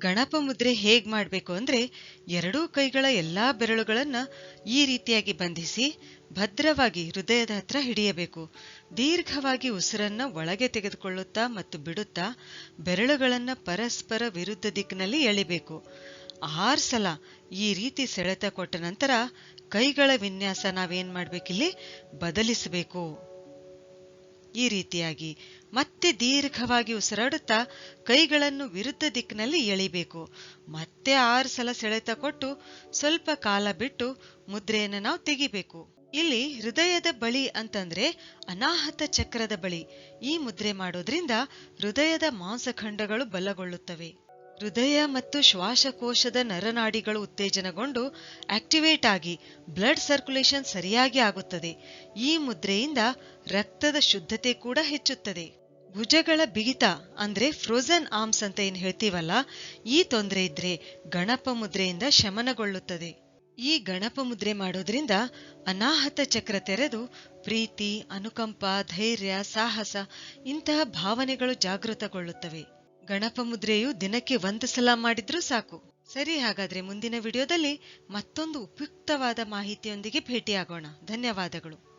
ಗಣಪ ಮುದ್ರೆ ಹೇಗ್ ಮಾಡಬೇಕು ಅಂದ್ರೆ ಎರಡೂ ಕೈಗಳ ಎಲ್ಲಾ ಬೆರಳುಗಳನ್ನ ಈ ರೀತಿಯಾಗಿ ಬಂಧಿಸಿ ಭದ್ರವಾಗಿ ಹೃದಯದ ಹತ್ರ ಹಿಡಿಯಬೇಕು. ದೀರ್ಘವಾಗಿ ಉಸಿರನ್ನ ಒಳಗೆ ತೆಗೆದುಕೊಳ್ಳುತ್ತಾ ಮತ್ತು ಬಿಡುತ್ತಾ ಬೆರಳುಗಳನ್ನ ಪರಸ್ಪರ ವಿರುದ್ಧ ದಿಕ್ಕಿನಲ್ಲಿ ಎಳಿಬೇಕು. ಆರ್ ಸಲ ಈ ರೀತಿ ಸೆಳೆತ ಕೊಟ್ಟ ನಂತರ ಕೈಗಳ ವಿನ್ಯಾಸ ನಾವೇನ್ ಮಾಡ್ಬೇಕಿಲ್ಲಿ? ಬದಲಿಸಬೇಕು. ಈ ರೀತಿಯಾಗಿ ಮತ್ತೆ ದೀರ್ಘವಾಗಿ ಉಸಿರಾಡುತ್ತಾ ಕೈಗಳನ್ನು ವಿರುದ್ಧ ದಿಕ್ಕಿನಲ್ಲಿ ಎಳಿಬೇಕು. ಮತ್ತೆ ಆರು ಸಲ ಸೆಳೆತ ಕೊಟ್ಟು ಸ್ವಲ್ಪ ಕಾಲ ಬಿಟ್ಟು ಮುದ್ರೆಯನ್ನು ನಾವು ತೆಗಿಬೇಕು. ಇಲ್ಲಿ ಹೃದಯದ ಬಳಿ ಅಂತಂದ್ರೆ ಅನಾಹತ ಚಕ್ರದ ಬಳಿ. ಈ ಮುದ್ರೆ ಮಾಡೋದ್ರಿಂದ ಹೃದಯದ ಮಾಂಸಖಂಡಗಳು ಬಲಗೊಳ್ಳುತ್ತವೆ. ಹೃದಯ ಮತ್ತು ಶ್ವಾಸಕೋಶದ ನರನಾಡಿಗಳು ಉತ್ತೇಜನಗೊಂಡು ಆಕ್ಟಿವೇಟ್ ಆಗಿ ಬ್ಲಡ್ ಸರ್ಕ್ಯುಲೇಷನ್ ಸರಿಯಾಗಿ ಆಗುತ್ತದೆ. ಈ ಮುದ್ರೆಯಿಂದ ರಕ್ತದ ಶುದ್ಧತೆ ಕೂಡ ಹೆಚ್ಚುತ್ತದೆ. ಭುಜಗಳ ಬಿಗಿತ ಅಂದ್ರೆ ಫ್ರೋಜನ್ ಆರ್ಮ್ಸ್ ಅಂತ ಏನ್ ಹೇಳ್ತೀವಲ್ಲ, ಈ ತೊಂದರೆ ಇದ್ರೆ ಗಣಪ ಮುದ್ರೆಯಿಂದ ಶಮನಗೊಳ್ಳುತ್ತದೆ. ಈ ಗಣಪ ಮುದ್ರೆ ಮಾಡೋದ್ರಿಂದ ಅನಾಹತ ಚಕ್ರ ತೆರೆದು ಪ್ರೀತಿ, ಅನುಕಂಪ, ಧೈರ್ಯ, ಸಾಹಸ ಇಂತಹ ಭಾವನೆಗಳು ಜಾಗೃತಗೊಳ್ಳುತ್ತವೆ. ಗಣಪ ಮುದ್ರೆಯು ದಿನಕ್ಕೆ ಒಂದು ಸಲ ಮಾಡಿದ್ರೂ ಸಾಕು. ಸರಿ, ಹಾಗಾದ್ರೆ ಮುಂದಿನ ವಿಡಿಯೋದಲ್ಲಿ ಮತ್ತೊಂದು ಉಪಯುಕ್ತವಾದ ಮಾಹಿತಿಯೊಂದಿಗೆ ಭೇಟಿಯಾಗೋಣ. ಧನ್ಯವಾದಗಳು.